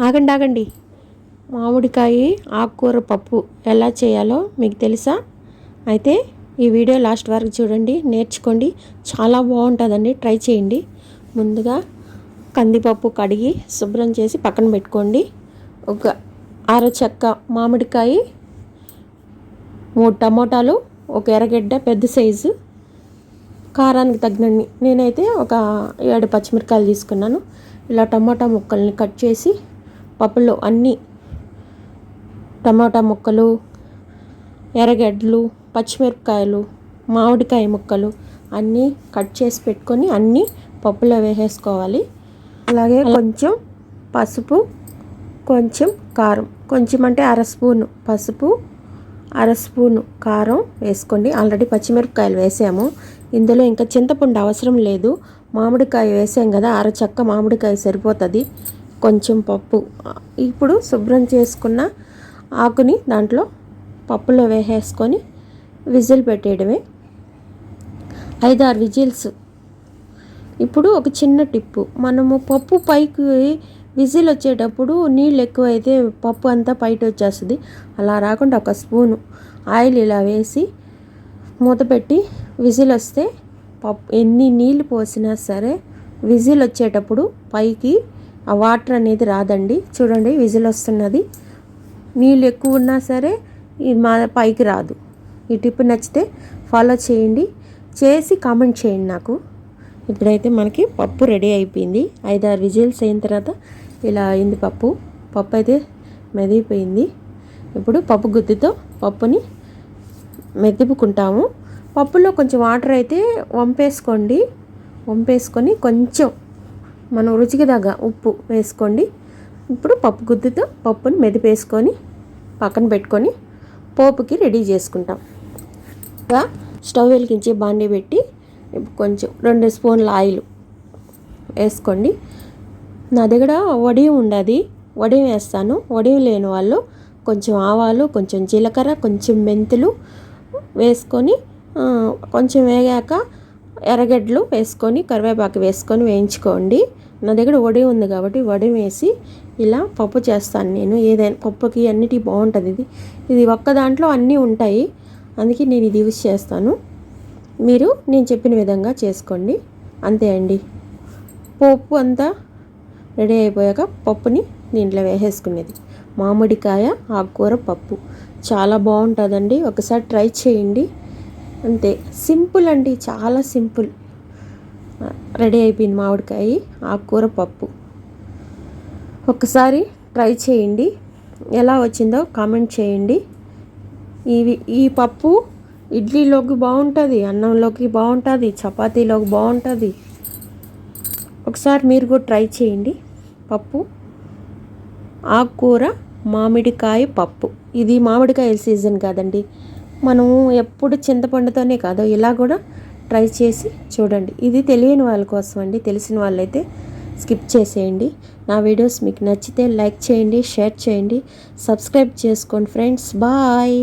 ఆగండి ఆగండి. మామిడికాయ ఆకుకూర పప్పు ఎలా చేయాలో మీకు తెలుసా? అయితే ఈ వీడియో లాస్ట్ వరకు చూడండి నేర్చుకోండి. చాలా బాగుంటుందండి. ట్రై చేయండి. ముందుగా కందిపప్పు కడిగి శుభ్రం చేసి పక్కన పెట్టుకోండి. ఒక అర చెక్క మామిడికాయ మూడు టమోటాలు ఒక ఎర్రగడ్డ పెద్ద సైజు. కారానికి తగినన్ని. నేనైతే ఒక ఏడు పచ్చిమిరకాయలు తీసుకున్నాను. ఇలా టమాటా ముక్కల్ని కట్ చేసి పప్పులో అన్నీ టమాటా ముక్కలు ఎర్రగడ్డలు పచ్చిమిరపకాయలు మామిడికాయ ముక్కలు అన్నీ కట్ చేసి పెట్టుకొని అన్నీ పప్పులో వేసేసుకోవాలి. అలాగే కొంచెం పసుపు కొంచెం కారం. కొంచెం అంటే అర స్పూను పసుపు అర స్పూను కారం వేసుకోండి. ఆల్రెడీ పచ్చిమిరపకాయలు వేసాము. ఇందులో ఇంకా చింతపండు అవసరం లేదు. మామిడికాయ వేసాం కదా అర చెక్క మామిడికాయ సరిపోతుంది. కొంచెం పప్పు. ఇప్పుడు శుభ్రం చేసుకున్న ఆకుని దాంట్లో పప్పులో వేసేసుకొని విజిల్ పెట్టేయడమే. ఐదారు విజిల్స్. ఇప్పుడు ఒక చిన్న టిప్పు. మనము పప్పు పైకి విజిల్ వచ్చేటప్పుడు నీళ్ళు ఎక్కువైతే పప్పు అంతా బయట వచ్చేస్తుంది. అలా రాకుండా ఒక స్పూను ఆయిల్ ఇలా వేసి మూత పెట్టి విజిల్ వస్తే పప్పు ఎన్ని నీళ్ళు పోసినా సరే విజిల్ వచ్చేటప్పుడు పైకి ఆ వాటర్ అనేది రాదండి. చూడండి విజిల్ వస్తున్నది. నీళ్ళు ఎక్కువ ఉన్నా సరే మా పైకి రాదు. ఈ టిప్ నచ్చితే ఫాలో చేయండి. చేసి కామెంట్ చేయండి నాకు. ఇప్పుడైతే మనకి పప్పు రెడీ అయిపోయింది. ఐదారు విజిల్స్ అయిన తర్వాత ఇలా అయింది పప్పు. పప్పు అయితే మెదిగిపోయింది. ఇప్పుడు పప్పు గుత్తితో పప్పుని మెదిపుకుంటాము. పప్పులో కొంచెం వాటర్ అయితే వంపేసుకోండి. వంపేసుకొని కొంచెం మనం రుచికి తగ్గ ఉప్పు వేసుకోండి. ఇప్పుడు పప్పు గుద్దుతో పప్పుని మెదిపేసుకొని పక్కన పెట్టుకొని పోపుకి రెడీ చేసుకుంటాం. ఇంకా స్టవ్ వెలిగించి బాండి పెట్టి కొంచెం రెండు స్పూన్ల ఆయిల్ వేసుకోండి. నా దగ్గర వడియం ఉండదు. వడియం వేస్తాను. వడియం లేని వాళ్ళు కొంచెం ఆవాలు కొంచెం జీలకర్ర కొంచెం మెంతులు వేసుకొని కొంచెం వేగాక ఎర్రగడ్డలు వేసుకొని కరివేపాకు వేసుకొని వేయించుకోండి. నా దగ్గర వడి ఉంది కాబట్టి వడి వేసి ఇలా పప్పు చేస్తాను నేను. ఏదైనా పప్పుకి అన్నిటి బాగుంటుంది ఇది. ఇది ఒక్క దాంట్లో అన్నీ ఉంటాయి. అందుకే నేను ఇది యూస్ చేస్తాను. మీరు నేను చెప్పిన విధంగా చేసుకోండి. అంతే అండి. పప్పు అంతా రెడీ అయిపోయాక పప్పుని దీంట్లో వేసేసుకునేది. మామిడికాయ ఆకుకూర పప్పు. చాలా బాగుంటుందండి. ఒకసారి ట్రై చేయండి. అంతే. సింపుల్ అండి చాలా సింపుల్. రెడీ అయిపోయింది మామిడికాయ ఆకుకూర పప్పు. ఒకసారి ట్రై చేయండి. ఎలా వచ్చిందో కామెంట్ చేయండి. ఇవి ఈ పప్పు ఇడ్లీలోకి బాగుంటుంది అన్నంలోకి బాగుంటుంది చపాతీలోకి బాగుంటుంది. ఒకసారి మీరు కూడా ట్రై చేయండి. పప్పు ఆకుకూర మామిడికాయ పప్పు. ఇది మామిడికాయ సీజన్ కాదండి. మనం ఎప్పుడు చింతపండుతోనే కాదు ఇలా కూడా ట్రై చేసి చూడండి. ఇది తెలియని వాళ్ళ కోసం అండి. తెలిసిన వాళ్ళైతే స్కిప్ చేసేయండి. నా వీడియోస్ మీకు నచ్చితే లైక్ చేయండి షేర్ చేయండి సబ్స్క్రైబ్ చేసుకోండి ఫ్రెండ్స్. బాయ్!